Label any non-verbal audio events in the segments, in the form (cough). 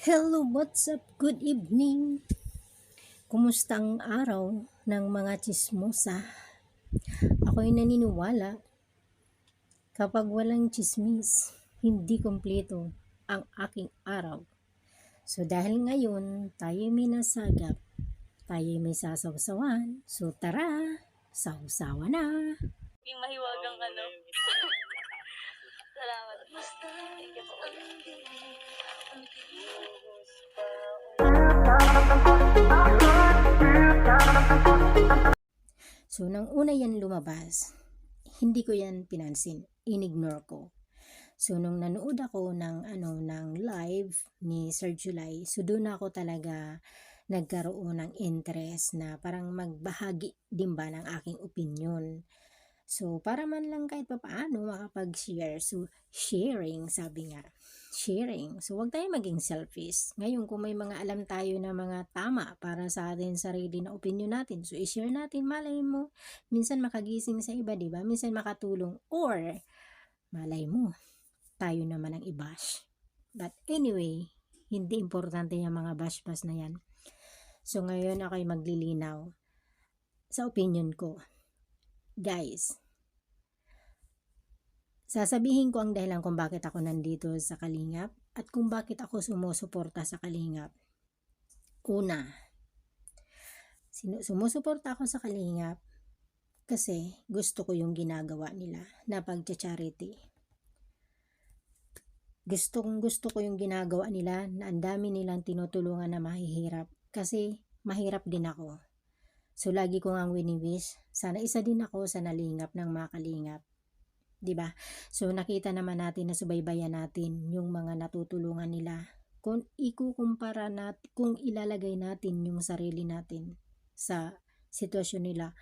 Hello, what's up? Good evening. Kumusta ang araw ng mga chismosa? Ako'y naniniwala kapag walang chismis, hindi kompleto ang aking araw. So dahil ngayon tayo may nasagap, tayo may sasawsawan, so tara, sawsawa na. Yung mahiwagang ano. Salamat. So nang una yan lumabas, hindi ko yan pinansin, inignore ko. So nung nanood ako ng ano ng live ni Sir July, so doon ako talaga nagkaroon ng interest na parang magbahagi din ba ng aking opinion. So para man lang kahit papaano makapag-share. So sharing sabi nga sharing. So, wag tayo maging selfish. Ngayon, kung may mga alam tayo na mga tama para sa atin sarili na opinion natin, so i-share natin, malay mo, minsan makagising sa iba, di ba? Minsan makatulong. Or, malay mo, tayo naman ang i-bash. But anyway, hindi importante yung mga bash-bash na yan. So, ngayon ako'y maglilinaw sa opinion ko. Guys, Sasabihin ko ang dahilan kung bakit ako nandito sa Kalingap at kung bakit ako sumusuporta sa Kalingap. Una, sumusuporta ako sa Kalingap kasi gusto ko yung ginagawa nila na pagcha-charity. Gusto kong gusto ko yung ginagawa nila na ang dami nilang tinutulungan na mahihirap kasi mahirap din ako. So lagi ko nga wini-wish, sana isa din ako sa nalingap ng mga kalingap 'di ba? So nakita naman natin na subaybayan natin yung mga natutulungan nila. Kung ikukumpara natin, kung ilalagay natin yung sarili natin sa sitwasyon nila,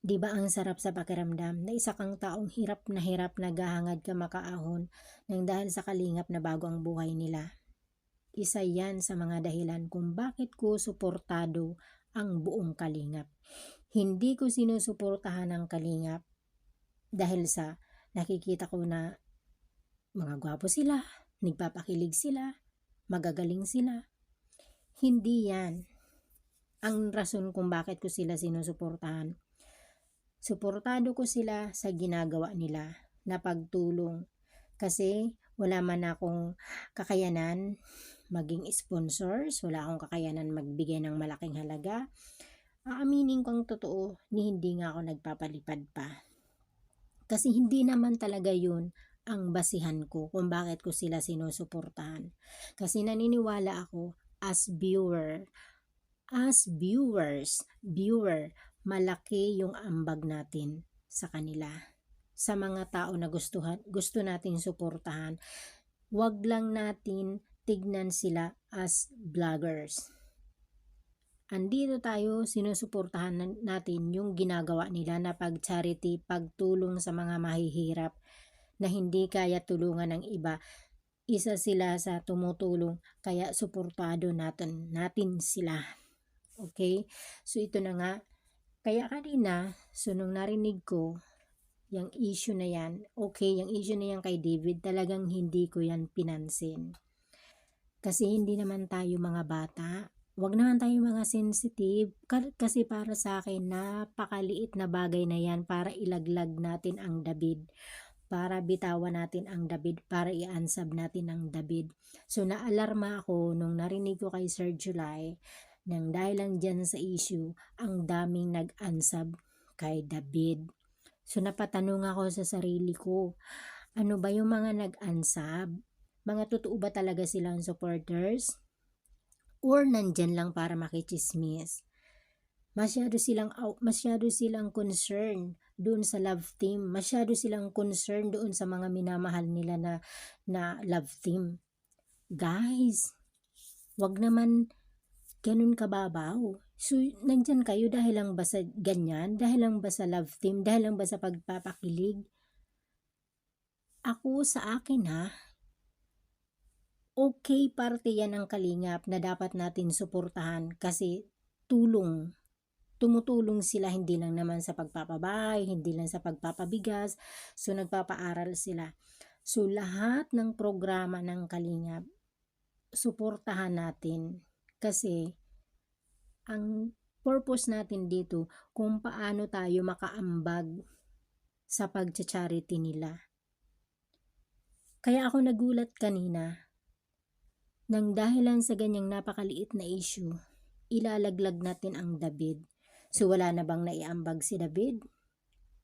'di ba ang sarap sa pakiramdam na isa kang taong hirap na hirap na gahangad ka makaahon nang dahil sa kalingap na bago ang buhay nila. Isa yan sa mga dahilan kung bakit ko suportado ang buong kalingap. Hindi ko sinusuportahan ang kalingap dahil sa nakikita ko na mga gwapo sila, nagpapakilig sila, magagaling sila. Hindi yan ang rason kung bakit ko sila sinusuportahan. Suportado ko sila sa ginagawa nila na pagtulong kasi wala man akong kakayanan maging sponsors, wala akong kakayanan magbigay ng malaking halaga. Aaminin kong totoo ni hindi nga ako nagpapalipad pa. Kasi hindi naman talaga yun ang basihan ko kung bakit ko sila sinusuportahan. Kasi naniniwala ako as viewer, as viewers, viewer, malaki yung ambag natin sa kanila. Sa mga tao na gustuhan, gusto natin suportahan, wag lang natin tignan sila as vloggers andito tayo, sinusuportahan natin yung ginagawa nila na pag-charity, pagtulong sa mga mahihirap na hindi kaya tulungan ng iba. Isa sila sa tumutulong, kaya suportado natin, natin sila. Okay? So ito na nga. Kaya kanina, so nung narinig ko, yung issue na yan, okay, yung issue na yan kay David, talagang hindi ko yan pinansin. Kasi hindi naman tayo mga bata, wag naman tayo mga sensitive kasi para sa akin napakaliit na bagay na yan para ilaglag natin ang David para bitawan natin ang David para i-ansab natin ang David. So naalarma ako nung narinig ko kay Sir July nang dahil lang dyan sa issue ang daming nag-ansab kay David. So napatanong ako sa sarili ko ano ba yung mga nag-ansab mga totoo ba talaga silang supporters or nandyan lang para makichismis. Masyado silang masyado silang concern doon sa love team. Masyado silang concern doon sa mga minamahal nila na na love team. Guys, wag naman ganun kababaw. So, nandyan kayo dahil lang ba sa ganyan? Dahil lang ba sa love team? Dahil lang ba sa pagpapakilig? Ako sa akin ha, okay parte yan ng kalingap na dapat natin suportahan kasi tulong. Tumutulong sila hindi lang naman sa pagpapabahay, hindi lang sa pagpapabigas, so nagpapaaral sila. So lahat ng programa ng kalingap, suportahan natin kasi ang purpose natin dito kung paano tayo makaambag sa pagcha-charity nila. Kaya ako nagulat kanina nang dahilan sa ganyang napakaliit na issue, ilalaglag natin ang David. So wala na bang naiambag si David?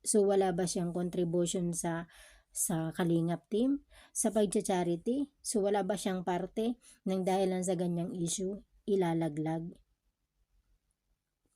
So wala ba siyang contribution sa sa Kalingap team sa pagcha-charity? So wala ba siyang parte nang dahilan sa ganyang issue ilalaglag?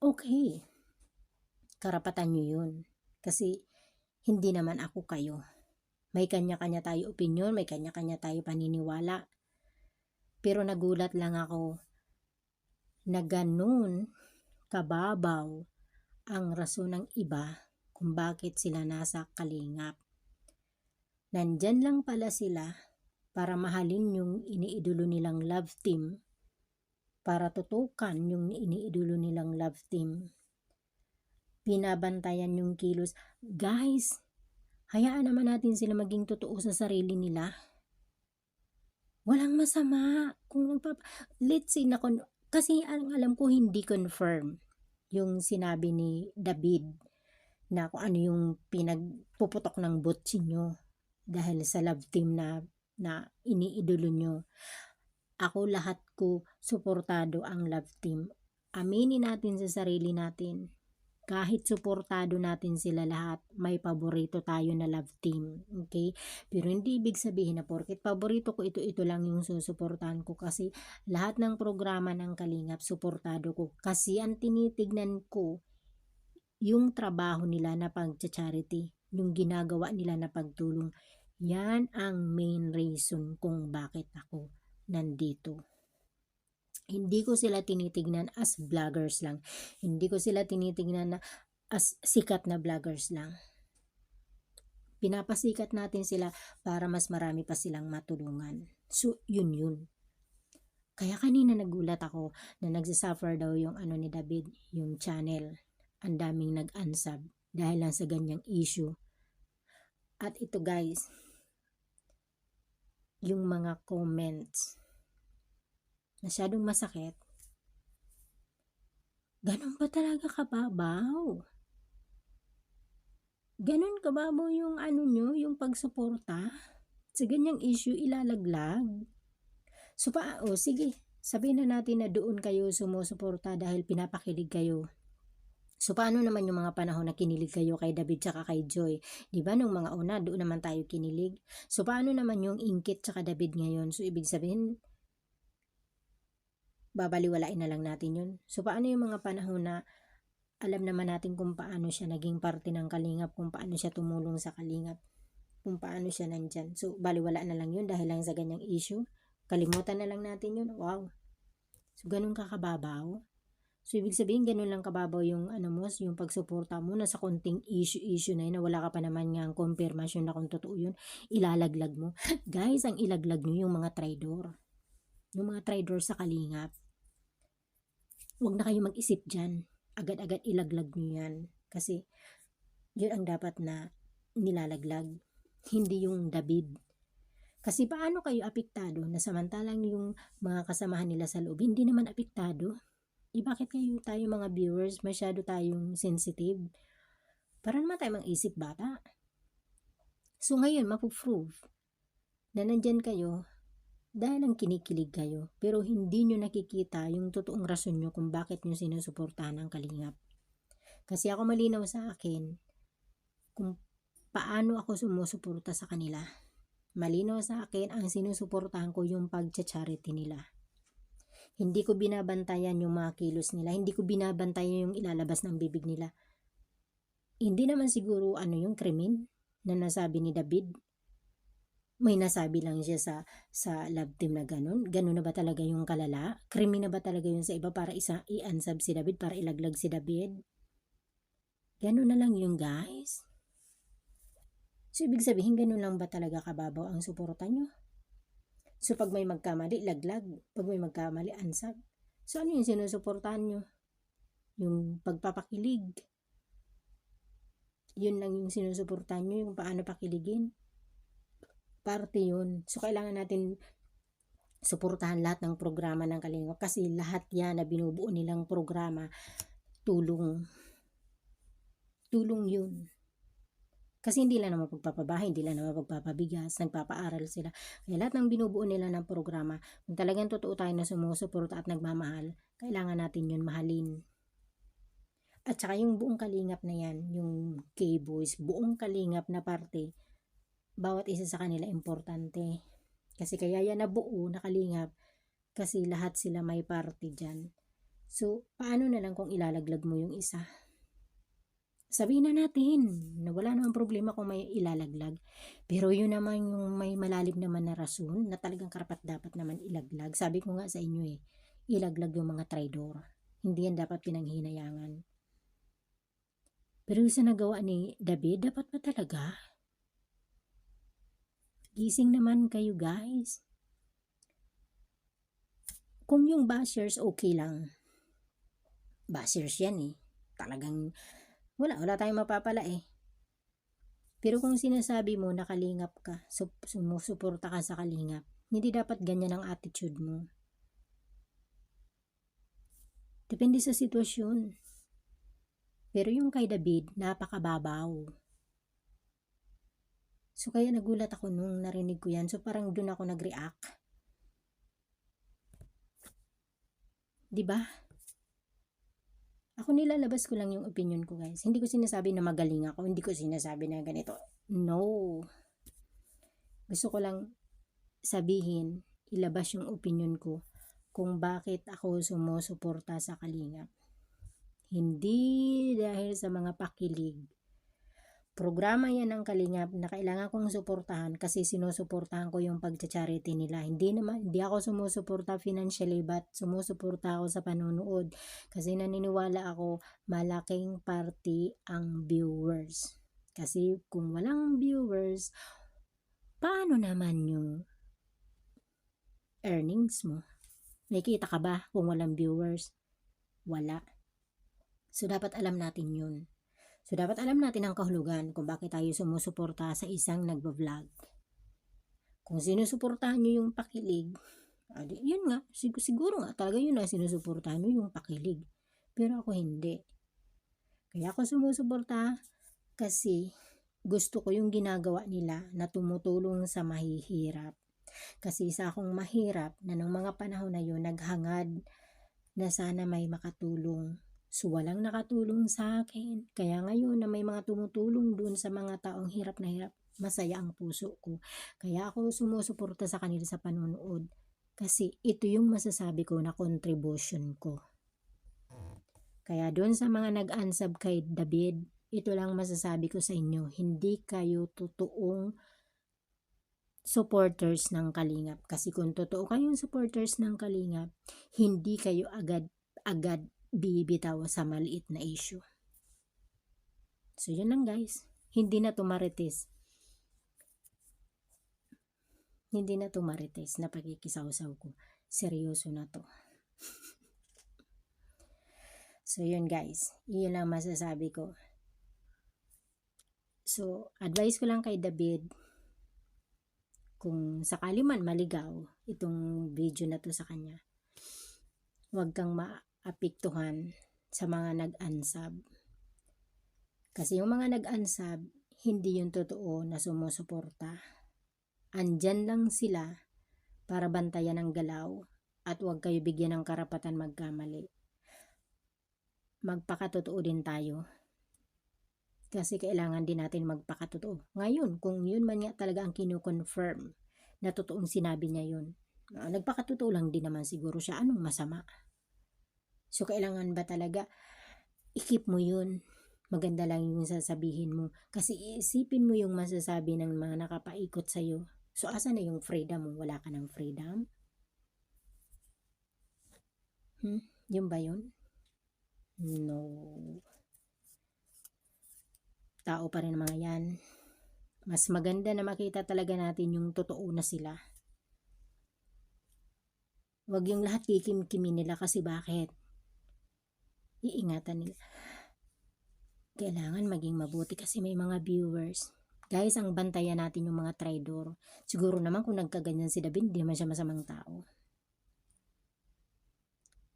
Okay. Karapatan nyo yun. Kasi hindi naman ako kayo. May kanya-kanya tayo opinion, may kanya-kanya tayo paniniwala. Pero nagulat lang ako na ganun kababaw ang rason ng iba kung bakit sila nasa kalingap. Nandyan lang pala sila para mahalin yung iniidolo nilang love team, para tutukan yung iniidolo nilang love team. Pinabantayan yung kilos. Guys, hayaan naman natin sila maging totoo sa sarili nila. Walang masama. Kung nagpap... Let's say na kon... Kasi ang alam ko hindi confirm yung sinabi ni David na kung ano yung pinagpuputok ng butsi nyo dahil sa love team na, na iniidolo nyo. Ako lahat ko suportado ang love team. Aminin natin sa sarili natin kahit suportado natin sila lahat, may paborito tayo na love team. Okay? Pero hindi ibig sabihin na porket paborito ko ito, ito lang yung susuportahan ko kasi lahat ng programa ng Kalingap, suportado ko. Kasi ang tinitignan ko, yung trabaho nila na pag-charity, yung ginagawa nila na pagtulong, yan ang main reason kung bakit ako nandito hindi ko sila tinitignan as vloggers lang. Hindi ko sila tinitignan na as sikat na vloggers lang. Pinapasikat natin sila para mas marami pa silang matulungan. So, yun yun. Kaya kanina nagulat ako na nagsasuffer daw yung ano ni David, yung channel. Ang daming nag-unsub dahil lang sa ganyang issue. At ito guys, yung mga comments masyadong masakit, ganun ba talaga kababaw? Ganun kababaw yung ano nyo, yung pagsuporta? Sa ganyang issue, ilalaglag. So pa, oh, sige, sabihin na natin na doon kayo sumusuporta dahil pinapakilig kayo. So paano naman yung mga panahon na kinilig kayo kay David tsaka kay Joy? Di ba nung mga una, doon naman tayo kinilig. So paano naman yung Ingkit tsaka David ngayon? So ibig sabihin, babaliwalain na lang natin yun. So, paano yung mga panahon na alam naman natin kung paano siya naging parte ng kalingap, kung paano siya tumulong sa kalingap, kung paano siya nandyan. So, baliwala na lang yun dahil lang sa ganyang issue. Kalimutan na lang natin yun. Wow. So, ganun kakababaw. So, ibig sabihin, ganun lang kababaw yung, ano mo, yung pagsuporta mo na sa konting issue-issue na yun, na wala ka pa naman nga ang confirmation na kung totoo yun, ilalaglag mo. (laughs) Guys, ang ilaglag nyo yung mga traidor. Yung mga traidor sa kalingap huwag na kayo mag-isip dyan. Agad-agad ilaglag nyo yan. Kasi, yun ang dapat na nilalaglag. Hindi yung David. Kasi paano kayo apektado na samantalang yung mga kasamahan nila sa loob, hindi naman apektado? Eh bakit kayo tayo mga viewers, masyado tayong sensitive? Para naman tayo mag-isip bata. So ngayon, mapuprove na nandyan kayo dahil ang kinikilig kayo pero hindi nyo nakikita yung totoong rason nyo kung bakit nyo sinusuportahan ang kalingap. Kasi ako malinaw sa akin kung paano ako sumusuporta sa kanila. Malinaw sa akin ang sinusuportahan ko yung pag-charity nila. Hindi ko binabantayan yung mga kilos nila. Hindi ko binabantayan yung ilalabas ng bibig nila. Hindi naman siguro ano yung krimen na nasabi ni David may nasabi lang siya sa sa love team na ganun. Ganun na ba talaga yung kalala? Krimi na ba talaga yun sa iba para isa i-unsub si David, para ilaglag si David? Ganun na lang yung guys. So, ibig sabihin, ganun lang ba talaga kababaw ang suporta nyo? So, pag may magkamali, laglag. Pag may magkamali, unsub. So, ano yung sinusuportahan nyo? Yung pagpapakilig. Yun lang yung sinusuportahan nyo, yung paano pakiligin parte yun. So, kailangan natin suportahan lahat ng programa ng Kalingap kasi lahat yan na binubuo nilang programa tulong tulong yun kasi hindi lang naman pagpapabahay, hindi lang naman pagpapabigas, nagpapaaral sila. Kaya lahat ng binubuo nila ng programa, kung talagang totoo tayo na sumusuporta at nagmamahal, kailangan natin yun mahalin. At saka yung buong kalingap na yan, yung K-Boys, buong kalingap na parte, bawat isa sa kanila importante. Kasi kaya yan nabuo na kalingap, kasi lahat sila may parte dyan. So, paano na lang kung ilalaglag mo yung isa? Sabihin na natin na wala namang problema kung may ilalaglag. Pero yun naman yung may malalim naman na rason na talagang karapat dapat naman ilaglag. Sabi ko nga sa inyo eh, ilaglag yung mga traidor. Hindi yan dapat pinanghinayangan. Pero sa nagawa ni David, dapat ba talaga? Gising naman kayo guys. Kung yung bashers okay lang. Bashers yan eh. Talagang wala, wala tayong mapapala eh. Pero kung sinasabi mo na kalingap ka, sup- sumusuporta ka sa kalingap, hindi dapat ganyan ang attitude mo. Depende sa sitwasyon. Pero yung kay David, napakababaw. So kaya nagulat ako nung narinig ko yan. So parang dun ako nag-react. ba? Ako nilalabas ko lang yung opinion ko guys. Hindi ko sinasabi na magaling ako. Hindi ko sinasabi na ganito. No. Gusto ko lang sabihin, ilabas yung opinion ko kung bakit ako sumusuporta sa Kalingap. Hindi dahil sa mga pakilig. Programa yan ng Kalingap na kailangan kong suportahan kasi sinusuportahan ko yung pagcha-charity nila. Hindi naman, hindi ako sumusuporta financially but sumusuporta ako sa panonood kasi naniniwala ako malaking party ang viewers. Kasi kung walang viewers, paano naman yung earnings mo? May kita ka ba kung walang viewers? Wala. So, dapat alam natin yun. So, dapat alam natin ang kahulugan kung bakit tayo sumusuporta sa isang nagbablog. Kung sinusuportahan nyo yung pakilig, adi, yun nga, sig- siguro nga talaga yun na sinusuportahan nyo yung pakilig. Pero ako hindi. Kaya ako sumusuporta kasi gusto ko yung ginagawa nila na tumutulong sa mahihirap. Kasi isa akong mahirap na nung mga panahon na yun, naghangad na sana may makatulong. So, walang nakatulong sa akin. Kaya ngayon na may mga tumutulong dun sa mga taong hirap na hirap, masaya ang puso ko. Kaya ako sumusuporta sa kanila sa panonood. Kasi ito yung masasabi ko na contribution ko. Kaya doon sa mga nag-unsub kay David, ito lang masasabi ko sa inyo, hindi kayo totoong supporters ng Kalingap. Kasi kung totoo kayong supporters ng Kalingap, hindi kayo agad agad bibitaw sa maliit na issue. So, yun lang guys. Hindi na tumarites. Hindi na tumarites na pagkikisawsaw ko. Seryoso na to. (laughs) so, yun guys. Yun lang masasabi ko. So, advice ko lang kay David, kung sakali man maligaw itong video na to sa kanya, huwag kang maapektuhan sa mga nag-unsub. Kasi yung mga nag-unsub, hindi yung totoo na sumusuporta. Andyan lang sila para bantayan ang galaw at huwag kayo bigyan ng karapatan magkamali. Magpakatotoo din tayo. Kasi kailangan din natin magpakatotoo. Ngayon, kung yun man nga talaga ang kino-confirm na totoong sinabi niya yun, ah, nagpakatotoo lang din naman siguro siya. Anong masama? So, kailangan ba talaga ikip mo yun? Maganda lang yung sasabihin mo. Kasi isipin mo yung masasabi ng mga nakapaikot sa'yo. So, asa na yung freedom mo? Wala ka ng freedom? Hmm? Yun ba yun? No. Tao pa rin mga yan. Mas maganda na makita talaga natin yung totoo na sila. Huwag yung lahat kikim-kimi nila kasi bakit? Iingatan nila. Kailangan maging mabuti kasi may mga viewers. Guys, ang bantayan natin yung mga traidor. Siguro naman kung nagkaganyan si David, hindi naman siya masamang tao.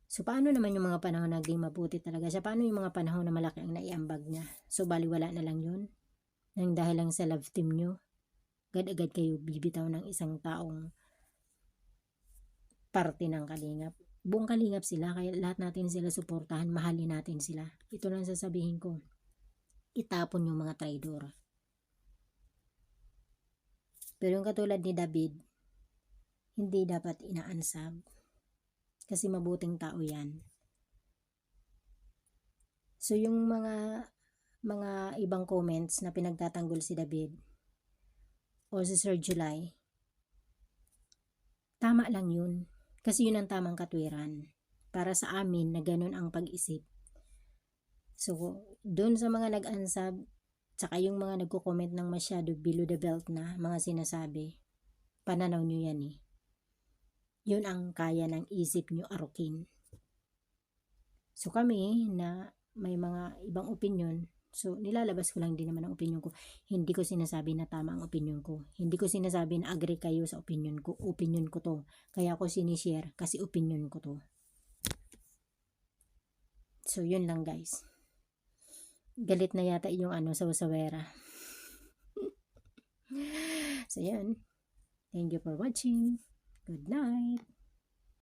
So, paano naman yung mga panahon na naging mabuti talaga siya? Paano yung mga panahon na malaki ang naiambag niya? So, baliwala na lang yun? Nang dahil lang sa love team nyo, agad-agad kayo bibitaw ng isang taong parte ng kalingap. Buong kalingap sila, kaya lahat natin sila suportahan, mahalin natin sila. Ito lang sasabihin ko. Itapon yung mga traidor. Pero yung katulad ni David, hindi dapat inaansab. Kasi mabuting tao yan. So yung mga mga ibang comments na pinagtatanggol si David o si Sir July, tama lang yun. Kasi yun ang tamang katwiran para sa amin na ganun ang pag-isip. So, doon sa mga nag-ansab, tsaka yung mga nagko-comment ng masyado below the belt na mga sinasabi, pananaw nyo yan eh. Yun ang kaya ng isip nyo arukin. So kami na may mga ibang opinion, so nilalabas ko lang din naman ang opinion ko. Hindi ko sinasabi na tama ang opinion ko. Hindi ko sinasabi na agree kayo sa opinion ko. Opinion ko to. Kaya ako sinishare kasi opinion ko to. So yun lang guys. Galit na yata yung ano sa usawera. (laughs) so yun. Thank you for watching. Good night.